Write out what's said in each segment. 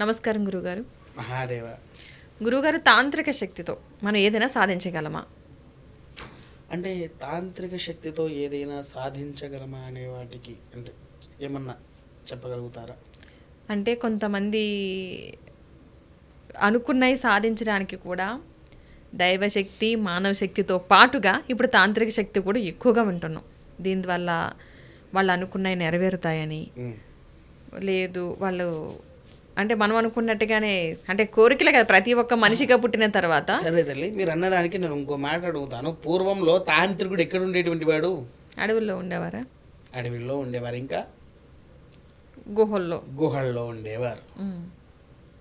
నమస్కారం గురుగారు. మహాదేవ. గురుగారు తాంత్రిక శక్తితో మనం ఏదైనా సాధించగలమా? అంటే తాంత్రిక శక్తితో ఏదైనా సాధించగలమా అనే వాటికి అంటే ఏమన్నా చెప్పగలుగుతారా? అంటే కొంతమంది అనుకున్నవి సాధించడానికి కూడా దైవశక్తి మానవ శక్తితో పాటుగా ఇప్పుడు తాంత్రిక శక్తి కూడా ఎక్కువగా వింటున్నాం. దీనివల్ల వాళ్ళు అనుకున్నవి నెరవేరుతాయని. లేదు వాళ్ళు అంటే మనం అనుకున్నట్టుగానే అంటే కోరికలే కదా ప్రతి ఒక్క మనిషిగా పుట్టిన తర్వాత. సరే తల్లి మీరు అన్నదానికి నేను ఇంకో మాట అడుగుతాను. పూర్వంలో తాంత్రికుడు ఎక్కడ ఉండేటువంటి వాడు అడవుల్లో ఉండేవారా? అడవిలో ఉండేవారు ఇంకా? గుహల్లో. గుహల్లో ఉండేవారు.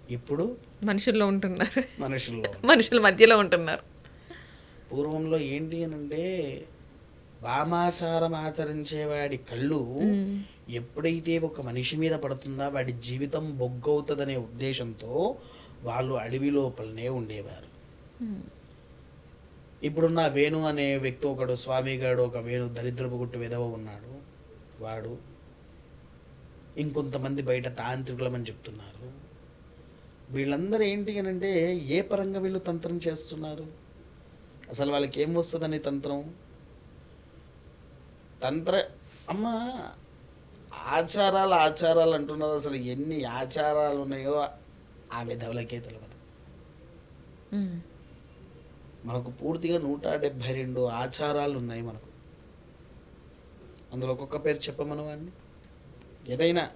ఇప్పుడు? మనుషుల్లో ఉంటున్నారు. మనుషుల్లో మనుషుల మధ్యలో ఉంటున్నారు. పూర్వంలో ఏంటి అని అంటే వామాచారం ఆచరించేవాడి కళ్ళు ఎప్పుడైతే ఒక మనిషి మీద పడుతుందా వాడి జీవితం బొగ్గవుతుందనే ఉద్దేశంతో వాళ్ళు అడవి లోపలనే ఉండేవారు. ఇప్పుడున్న వేణు అనే వ్యక్తి ఒకడు స్వామిగాడు ఒక వేణు దరిద్రపు గుట్టు విధవ ఉన్నాడు. వాడు ఇంకొంతమంది బయట తాంత్రికులమని చెప్తున్నారు. వీళ్ళందరూ ఏంటి అని అంటే ఏ పరంగా వీళ్ళు తంత్రం చేస్తున్నారు? అసలు వాళ్ళకి ఏం వస్తుందని తంత్రం? తంత్ర అమ్మ ఆచారాలు ఆచారాలు అంటున్నారు. అసలు ఎన్ని ఆచారాలు ఉన్నాయో ఆ విధవులకే తెలియదు. మనకు పూర్తిగా నూట డెబ్భై రెండు ఆచారాలు ఉన్నాయి మనకు. అందులో ఒక్కొక్క పేరు చెప్పమను వాడిని? ఏదైనా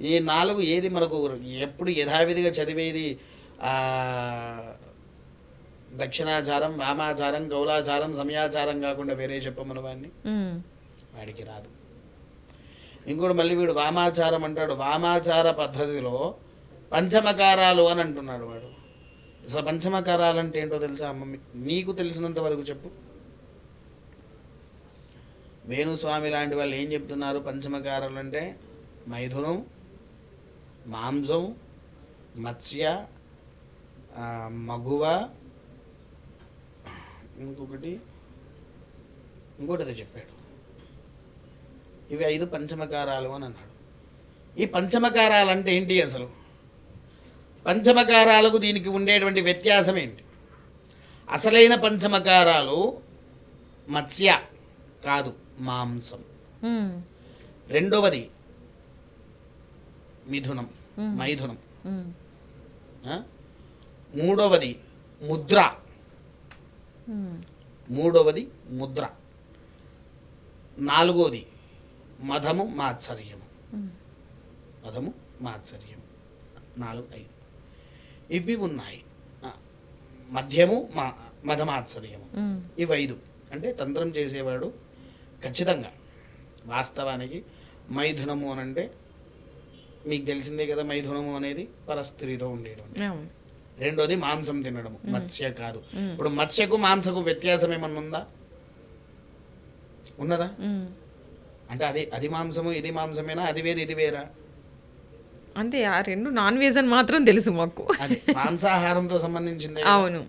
ఈ నాలుగు ఏది మనకు ఎప్పుడు యథావిధిగా చదివేది? దక్షిణాచారం వామాచారం గౌలాచారం సమయాచారం కాకుండా వేరే చెప్పమను వాడిని. వాడికి రాదు. ఇంకోటి మళ్ళీ వీడు వామాచారం అంటాడు. వామాచార పద్ధతిలో పంచమకారాలు అని అంటున్నాడు వాడు. అసలు పంచమకారాలు అంటే ఏంటో తెలుసా అమ్మ? నీకు తెలిసినంత వరకు చెప్పు. వేణుస్వామి లాంటి వాళ్ళు ఏం చెప్తున్నారు? పంచమకారాలు అంటే మైథునం మాంసం మత్స్య మగువ ఇంకొకటి ఇంకోటి ఏదో చెప్పాడు. ఇవి ఐదు పంచమకారాలు అని అన్నాడు. ఈ పంచమకారాలు అంటే ఏంటి అసలు? పంచమకారాలకు దీనికి ఉండేటువంటి వ్యత్యాసం ఏంటి? అసలైన పంచమకారాలు మత్స్య కాదు మాంసం. రెండవది మిథునం మైథునం? మూడవది ముద్ర. మూడవది ముద్ర. నాలుగోది మధము మాత్సర్యము. మధము మాత్సర్యము. నాలుగు ఐదు. ఇవి ఉన్నాయి. మధ్యము మా మధమాత్సర్యము. ఇవి ఐదు. అంటే తంత్రం చేసేవాడు ఖచ్చితంగా. వాస్తవానికి మైథునము అని అంటే మీకు తెలిసిందే కదా మైథునము అనేది పరస్త్రీతో ఉండేటువంటి. రెండోది మాంసం తినడము. మత్స్య కాదు. ఇప్పుడు మత్స్యకు మాంసకు వ్యత్యాసం ఏమన్నా ఉందా? ఉన్నదా. అంటే అది అది మాంసము ఇది మాంసమేనా? అది వేరు ఇది వేరా? అంతే ఆ రెండు నాన్ వెజ్ అని మాత్రం తెలుసు మాకు. అది మాంసాహారంతో సంబంధించిందే అవును.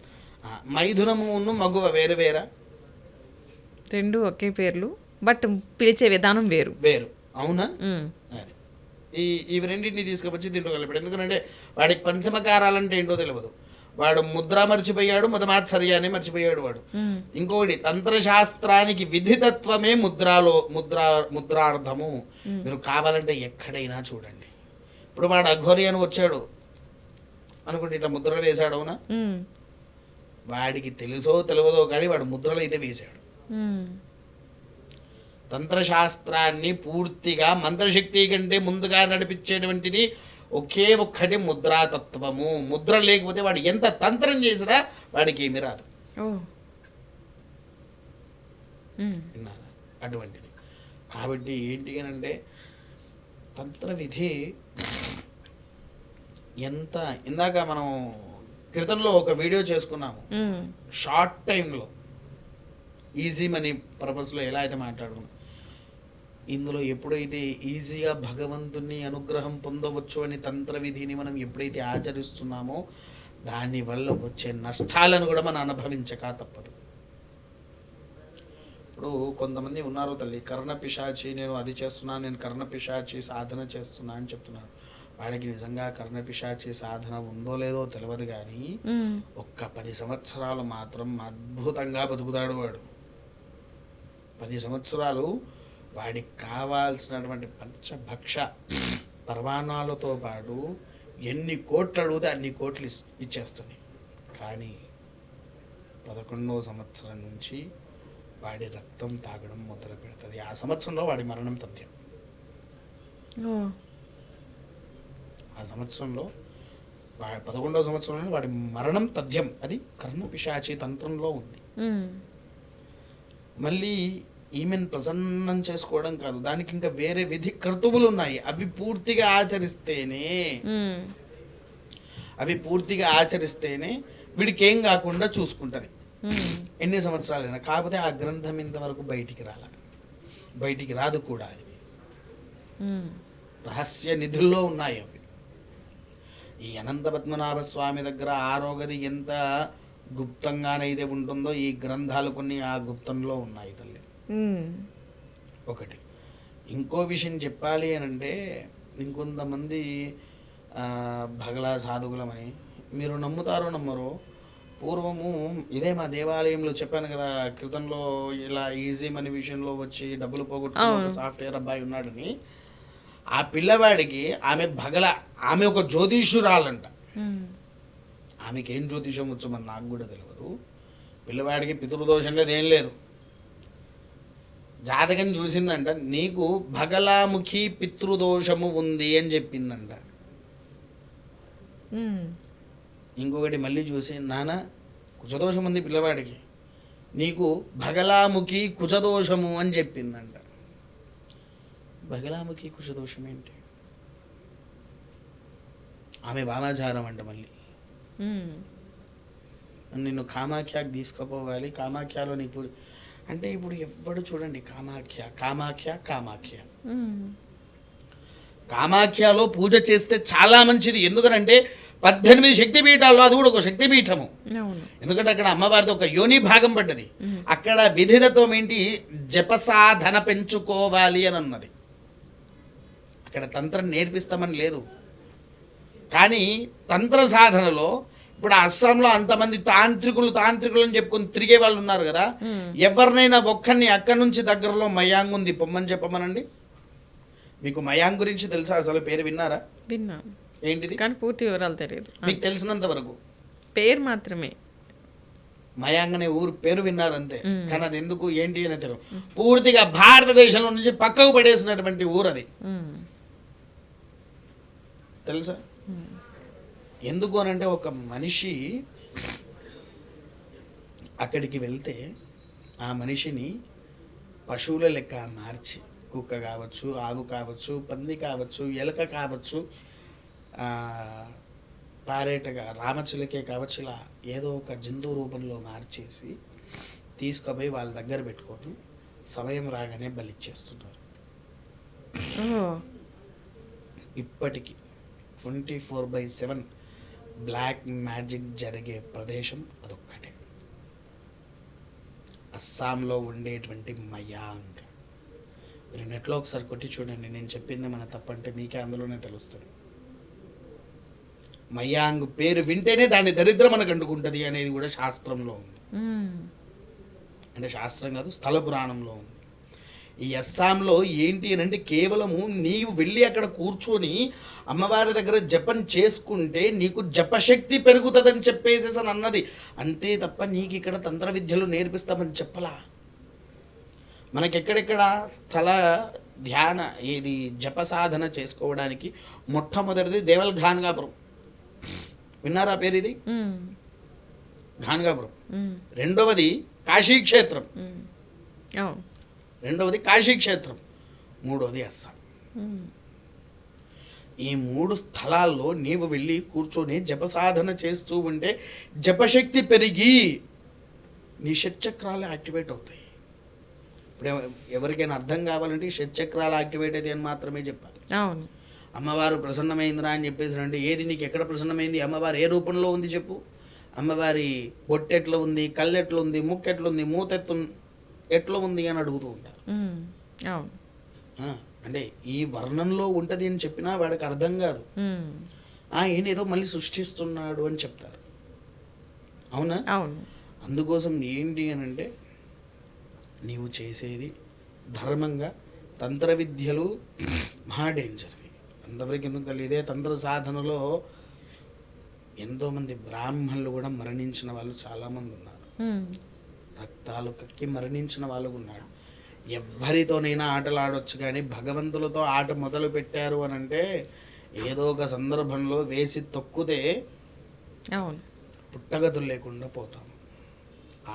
మైథునము మగువ వేరు వేరా? రెండు ఒకే పేర్లు బట్ పిలిచే విధానం వేరు. వేరు. అవునా? ఈ ఇవి రెండింటిని తీసుకొచ్చి దీంట్లో కలిపాడు. ఎందుకంటే వాడికి పంచమకారాలంటే ఏంటో తెలియదు వాడు ముద్ర మర్చిపోయాడు మధమాత్సర్యాన్ని మర్చిపోయాడు వాడు. ఉమ్. ఇంకొకటి తంత్రశాస్త్రానికి విధితత్వమే ముద్రాలో ముద్రా ముద్రార్థము. మీరు కావాలంటే ఎక్కడైనా చూడండి. ఇప్పుడు వాడు అఘోరి అని వచ్చాడు. అనుకుంటే ఇట్లా ముద్రలు వేశాడు అవునా. వాడికి తెలుసో తెలియదో కానీ వాడు ముద్రలు అయితే వేశాడు. తంత్రశాస్త్రాన్ని పూర్తిగా మంత్రశక్తి కంటే ముందుగా నడిపించేటువంటిది ఒకే ఒక్కటి ముద్రాతత్వము ముద్ర లేకపోతే వాడు ఎంత తంత్రం చేసినా వాడికి ఏమీ రాదు. విన్నారా? అటువంటిది. కాబట్టి ఏంటి అని అంటే తంత్ర విధి ఎంత ఇందాక మనం క్రితంలో ఒక వీడియో చేసుకున్నాము. షార్ట్ టైంలో. ఈజీ మనీ పర్పస్లో ఎలా అయితే మాట్లాడుకున్నాం. ఇందులో ఎప్పుడైతే ఈజీగా భగవంతుని అనుగ్రహం పొందవచ్చు అని తంత్ర విధిని మనం ఎప్పుడైతే ఆచరిస్తున్నామో దానివల్ల వచ్చే నష్టాలను కూడా మనం అనుభవించక తప్పదు. ఇప్పుడు కొంతమంది ఉన్నారు తల్లి కర్ణ పిశాచి నేను అది చేస్తున్నా నేను కర్ణ పిశాచి సాధన చేస్తున్నా అని చెప్తున్నారు. వాడికి నిజంగా కర్ణపిశాచి సాధన ఉందో లేదో తెలియదు కానీ ఒక్క పది సంవత్సరాలు మాత్రం అద్భుతంగా బతుకుతాడు వాడు. పది సంవత్సరాలు వాడికి కావాల్సినటువంటి పంచభక్ష పర్వాణాలతో పాటు ఎన్ని కోట్లు అడిగితే అన్ని కోట్లు ఇచ్చేస్తుంది. కానీ పదకొండవ సంవత్సరం నుంచి వాడి రక్తం తాగడం మొదలు పెడుతుంది. ఆ సంవత్సరంలో వాడి మరణం తథ్యం. ఆ సంవత్సరంలో వా- పదకొండవ సంవత్సరంలో వాడి మరణం తథ్యం. అది కర్ణపిశాచి తంత్రంలో ఉంది. మళ్ళీ ఈమెను ప్రసన్నం చేసుకోవడం కాదు. దానికి ఇంకా వేరే విధి కర్తువులు ఉన్నాయి. అవి పూర్తిగా ఆచరిస్తేనే అవి పూర్తిగా ఆచరిస్తేనే వీడికి ఏం కాకుండా చూసుకుంటది. ఎన్ని సంవత్సరాలైనా. కాకపోతే ఆ గ్రంథం ఇంతవరకు బయటికి రాల. బయటికి రాదు కూడా అది. రహస్య నిధుల్లో ఉన్నాయి అవి. ఈ అనంత పద్మనాభ స్వామి దగ్గర ఆరోగది ఎంత గుప్తంగానైతే ఉంటుందో ఈ గ్రంథాలు కొన్ని ఆ గుప్తంలో ఉన్నాయి. తల్లి ఒకటి. ఇంకో విషయం చెప్పాలి అని అంటే ఇంకొంతమంది భగలా సాధువులమని మీరు నమ్ముతారో నమ్మరో పూర్వము ఇదే మా దేవాలయంలో చెప్పాను కదా క్రితంలో ఇలా ఈజీ మనీ విషయంలో వచ్చి డబ్బులు పోగొట్టుకున్న. సాఫ్ట్వేర్ అబ్బాయి ఉన్నాడని ఆ పిల్లవాడికి ఆమె భగల ఆమె ఒక జ్యోతిష్యురాలంట. ఉమ్, ఆమెకి ఏం జ్యోతిషం వచ్చు మరి నాకు కూడా తెలియదు పిల్లవాడికి పితృదోషం లేదు ఏం లేదు. జాతకం చూసిందంట నీకు భగలాముఖి పితృదోషము ఉంది అని చెప్పిందంట. ఇంకొకటి మళ్ళీ చూసి నాన్న కుచదోషం ఉంది పిల్లవాడికి. నీకు భగలాముఖి కుచదోషము అని చెప్పిందంట. భగలాముఖి కుచదోషం ఏంటి? ఆమె వామాచారం అంట మళ్ళీ. నిన్ను కామాఖ్యకి తీసుకుపోవాలి కామాఖ్యలో నీకు అంటే ఇప్పుడు ఎవ్వడు చూడండి కామాఖ్య కామాఖ్య కామాఖ్య. కామాఖ్యలో పూజ చేస్తే చాలా మంచిది. ఎందుకనంటే పద్దెనిమిది శక్తిపీఠాల్లో అది కూడా ఒక శక్తిపీఠము. ఎందుకంటే అక్కడ అమ్మవారితో ఒక యోని భాగం పడ్డది. అక్కడ విధితత్వం ఏంటి? జపసాధన పెంచుకోవాలి అని అన్నది. అక్కడ తంత్రం నేర్పిస్తామని లేదు. కానీ తంత్ర సాధనలో ఇప్పుడు అస్సాంలో అంతమంది తాంత్రికులు తాంత్రికులు అని చెప్పుకొని తిరిగే వాళ్ళు ఉన్నారు కదా. ఎవరినైనా ఒక్కరిని అక్కడి నుంచి దగ్గరలో మయాంగ్ ఉంది పొమ్మని చెప్పమనండి. మీకు మయాంగ్ గురించి తెలుసా? అసలు పేరు విన్నారా? విన్నా. ఏంటిది? కానీ పూర్తి వివరాలు తెలియదు. మీకు తెలిసినంత వరకు. పేరు మాత్రమే. మయాంగ్ అనే ఊరు పేరు విన్నారు అంతే. కానీ అది ఎందుకు ఏంటి అని తెలియదు పూర్తిగా భారతదేశంలో నుంచి పక్కకు పడేసినటువంటి ఊరు అది. తెలుసా? ఎందుకు అని అంటే ఒక మనిషి అక్కడికి వెళ్తే ఆ మనిషిని పశువుల లెక్క మార్చి కుక్క కావచ్చు ఆవు కావచ్చు పంది కావచ్చు ఎలక కావచ్చు పారేటగా రామచిలకే కావచ్చు ఇలా ఏదో ఒక జంతువు రూపంలో మార్చేసి తీసుకుపోయి వాళ్ళ దగ్గర పెట్టుకొని సమయం రాగానే బలిచ్చేస్తున్నారు. ఇప్పటికీ twenty four by seven black magic జరిగే ప్రదేశం అదొక్కటే. అస్సాంలో ఉండేటువంటి మయాంగ్. మీరు నెట్లో ఒకసారి కొట్టి చూడండి నేను చెప్పింది మన తప్పంటే మీకే అందులోనే తెలుస్తుంది. మయాంగ్ పేరు వింటేనే దాని దరిద్రం మనకు అంటుకుంటుంది అనేది కూడా శాస్త్రంలో ఉంది. అంటే శాస్త్రం కాదు స్థల పురాణంలో ఉంది. ఈ అస్సాంలో ఏంటి అని అంటే కేవలము నీవు వెళ్ళి అక్కడ కూర్చొని అమ్మవారి దగ్గర జపం చేసుకుంటే నీకు జపశక్తి పెరుగుతుందని చెప్పేసి అని అన్నది. అంతే తప్ప నీకు ఇక్కడ తంత్ర విద్యలు నేర్పిస్తామని చెప్పలా? మనకెక్కడెక్కడ స్థల ధ్యాన ఏది జప సాధన చేసుకోవడానికి మొట్టమొదటిది దేవల్ ఘాన్గాపురం విన్నారా పేరు ఇది ఘాన్గాపురం. రెండవది కాశీక్షేత్రం. రెండవది కాశీక్షేత్రం మూడవది అస్సాం. ఈ మూడు స్థలాల్లో నీవు వెళ్ళి కూర్చొని జపసాధన చేస్తూ ఉంటే జపశక్తి పెరిగి నీ షట్చక్రాలు యాక్టివేట్ అవుతాయి. ఇప్పుడు ఎవ- ఎవరికైనా అర్థం కావాలంటే షట్చక్రాలు యాక్టివేట్ అయితే అని మాత్రమే చెప్పాలి. అవును. అమ్మవారు ప్రసన్నమైందిరా అని చెప్పేసి అంటే ఏది నీకు ఎక్కడ ప్రసన్నమైంది? అమ్మవారు ఏ రూపంలో ఉంది చెప్పు? అమ్మవారి బొట్టు ఎట్లా ఉంది కళ్ళు ఎట్లా ఉంది ముక్కు ఎట్లా ఉంది మూత ఎత్తు ఎట్లా ఉంది అని అడుగుతూ ఉంటారు. అంటే ఈ వర్ణంలో ఉంటుంది అని చెప్పినా వాడికి అర్థం కాదు. ఉమ్, ఆ ఈయన ఏదో మళ్ళీ సృష్టిస్తున్నాడు అని చెప్తారు. అవునా? అవును. అందుకోసం ఏంటి అని అంటే నీవు చేసేది ధర్మంగా తంత్ర విద్యలు మహా డేంజర్వి అంతవరకు ఎందుకు తెలియదు ఇదే తంత్ర సాధనలో ఎంతోమంది బ్రాహ్మణులు కూడా మరణించిన వాళ్ళు చాలామంది ఉన్నారు. రక్తాలు కక్కి మరణించిన వాళ్ళు ఉన్నారు. ఎవరితోనైనా ఆటలు ఆడొచ్చు కానీ భగవంతులతో ఆట మొదలు పెట్టారు అని అంటే ఏదో ఒక సందర్భంలో వేసి తొక్కితే అవును. పుట్టగతులు లేకుండా పోతాము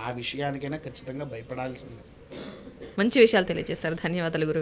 ఆ విషయానికైనా ఖచ్చితంగా భయపడాల్సిందే. మంచి విషయాలు తెలియజేస్తారు ధన్యవాదాలు గురుగారు.